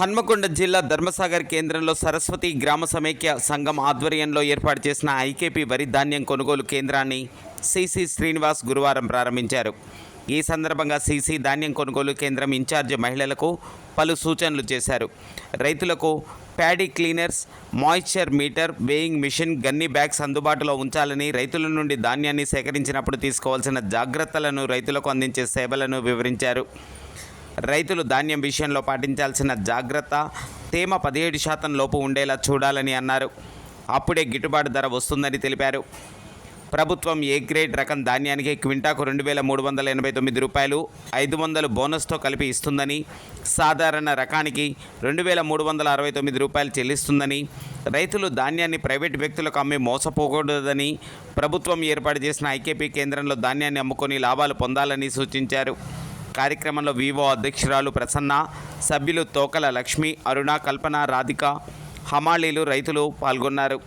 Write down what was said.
హన్మకొండ జిల్లా ధర్మసాగర్ కేంద్రంలో సరస్వతి గ్రామ సమైక్య సంఘం ఆధ్వర్యంలో ఏర్పాటు చేసిన ఐకేపీ వరి ధాన్యం కొనుగోలు కేంద్రాన్ని సిసి శ్రీనివాస్ గురువారం ప్రారంభించారు. ఈ సందర్భంగా సిసి ధాన్యం కొనుగోలు కేంద్రం ఇన్ఛార్జ్ మహిళలకు పలు సూచనలు చేశారు. రైతులకు paddy cleaners moisture meter weighing machine gunny bags అందుబాటులో ఉంచాలని రైతుల నుండి ధాన్యాన్ని సేకరించినప్పుడు తీసుకోవాల్సిన జాగ్రత్తలను రైతులకు అందించే సేవలను వివరించారు. రైతులు ధాన్యం విషయంలో పాటించాల్సిన జాగ్రత్త తేమ పదిహేడు శాతం లోపు ఉండేలా చూడాలని అన్నారు. అప్పుడే గిట్టుబాటు ధర వస్తుందని తెలిపారు. ప్రభుత్వం ఏ గ్రేడ్ రకం ధాన్యానికి క్వింటాకు రెండు వేల మూడు వందల ఎనభై తొమ్మిది రూపాయలు ఐదు వందలు బోనస్తో కలిపి ఇస్తుందని సాధారణ రకానికి రెండు వేల మూడు వందల అరవై తొమ్మిది రూపాయలు చెల్లిస్తుందని రైతులు ధాన్యాన్ని ప్రైవేట్ వ్యక్తులకు అమ్మి మోసపోకూడదని ప్రభుత్వం ఏర్పాటు చేసిన ఐకేపీ కేంద్రంలో ధాన్యాన్ని అమ్ముకొని లాభాలు పొందాలని సూచించారు. కార్యక్రమంలో వివో అధ్యక్షురాలు ప్రసన్న సభ్యులు తోకల లక్ష్మి అరుణ కల్పన రాధిక హమాలీలు రైతులు పాల్గొన్నారు.